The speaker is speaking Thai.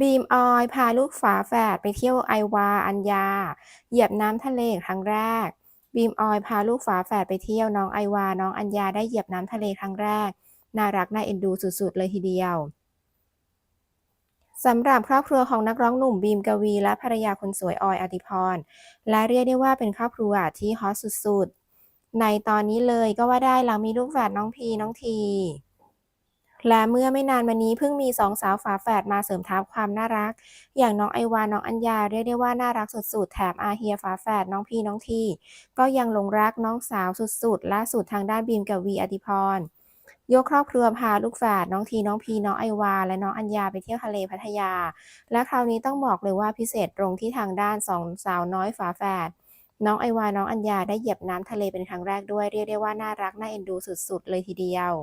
บีมออยพาลูกฝาแฝดไปเที่ยวไอวา อัญญา เหยียบน้ำทะเลครั้งแรก บีมออยพาลูกฝาแฝดไปเที่ยวน้องไอวา น้องอัญญาได้เหยียบน้ำทะเลครั้งแรก น่ารักน่าเอ็นดูสุดๆเลยทีเดียวสำหรับครอบครัวของนักร้องหนุ่มบีมกวีและภรรยาคนสวยออยอติพร และเรียกได้ว่าเป็นครอบครัวที่ฮอตสุดๆ ในตอนนี้เลยก็ว่าได้หลังมีลูกแฝดน้องพีน้องที และเมื่อไม่นานมานี้เพิ่งมีสองสาวฝาแฝดมาเสริมทัพความน่ารัก อย่างน้องไอวา น้องอัญญาเรียกได้ว่าน่ารักสุดๆ แถมอาเฮียฝาแฝดน้องพี่น้องทีก็ยังหลงรักน้องสาวสุดๆล่าสุดทางด้านบีมกับวีอติพรยกครอบครัวพาลูกแฝดน้องทีน้องพีน้องไอวา และน้องอัญญาไปเที่ยวทะเลพัทยา และคราวนี้ต้องบอกเลยว่าพิเศษตรงที่ทางด้านสองสาวน้อยฝาแฝดน้องไอวา น้องอัญญาได้เหยียบน้ำทะเลเป็นครั้งแรกด้วยเรียกได้ว่าน่ารักน่าเอ็นดูสุดๆ เลยทีเดียว